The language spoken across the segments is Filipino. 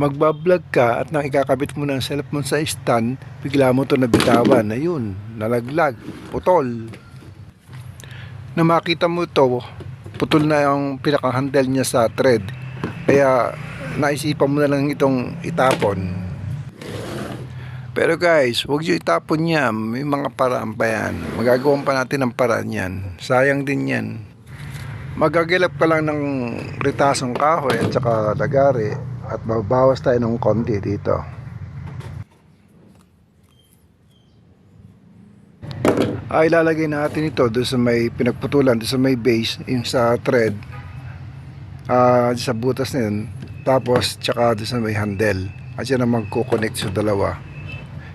magbablog ka at nang ikakabit mo ng cellphone sa stand, bigla mo to nabitawan. Ayun, nalaglag, putol. Na makita mo to, putol na yung pinaka-handle niya sa thread. Kaya naisipan mo na lang itong itapon. Pero guys, huwag nyo itapon yan. May mga paraan pa yan. Magagawan pa natin ng paraan yan. Sayang din yan. Magagilap ka lang ng ritasong kahoy at saka lagari at mababawas tayo ng konti dito. Ay ilalagay natin ito doon sa may pinagputulan, doon sa may base, yung sa thread, ah sa butas na tapos tsaka doon sa may handle. At yan ang magkoconnect sa dalawa.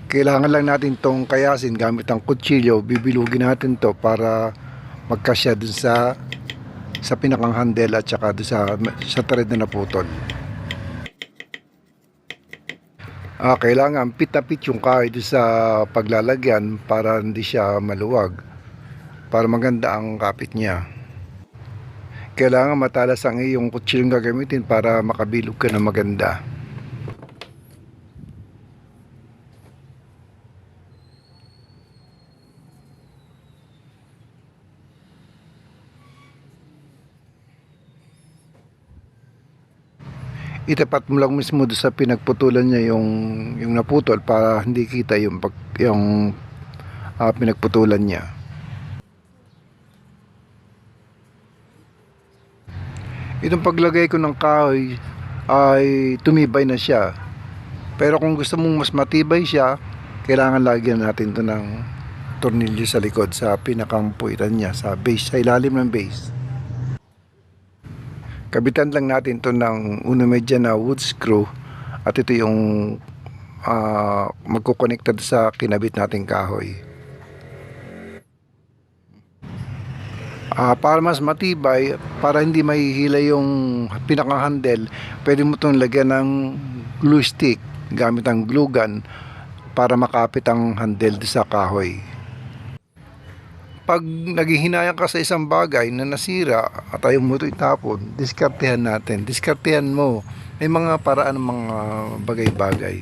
Kailangan lang natin tong kayasin gamit ang kutsilyo, bibilugin natin to para magkasya dun sa sa pinakang handle at saka dun sa, sa thread na naputol. Ah, kailangan pit-a-pit yung kahoy sa paglalagyan para hindi siya maluwag. Para maganda ang kapit niya. Kailangan matalas ang iyong kutsilyong gagamitin para makabilog ka na maganda. Itapat mo lang mismo doon sa pinagputulan niya yung yung naputol para hindi kita yung pag, yung ah, pinagputulan niya. Itong paglagay ko ng kahoy ay tumibay na siya. Pero kung gusto mong mas matibay siya, kailangan lagyan natin to ng tornilyo sa likod sa pinakang puwitan niya sa base, sa ilalim ng base. Kabitan lang natin to ng uno medya na wood screw at ito yung uh, magkukonnected sa kinabit nating kahoy. Ah, para mas matibay, para hindi mahihila yung pinakang handle, pwede mo itong lagyan ng glue stick gamit ang glue gun para makapit ang handle sa kahoy pag naghihinayang ka sa isang bagay na nasira at ayaw mo ito itapon, diskartehan natin. Diskartehan mo. May mga paraan ng mga bagay-bagay.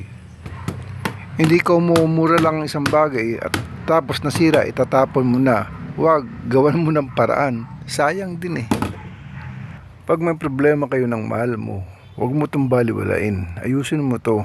Hindi ko mumura lang isang bagay at tapos nasira, itatapon mo na. Huwag, gawan mo ng paraan. Sayang din eh. Pag may problema kayo ng mahal mo, huwag mo itong baliwalain. Ayusin mo to.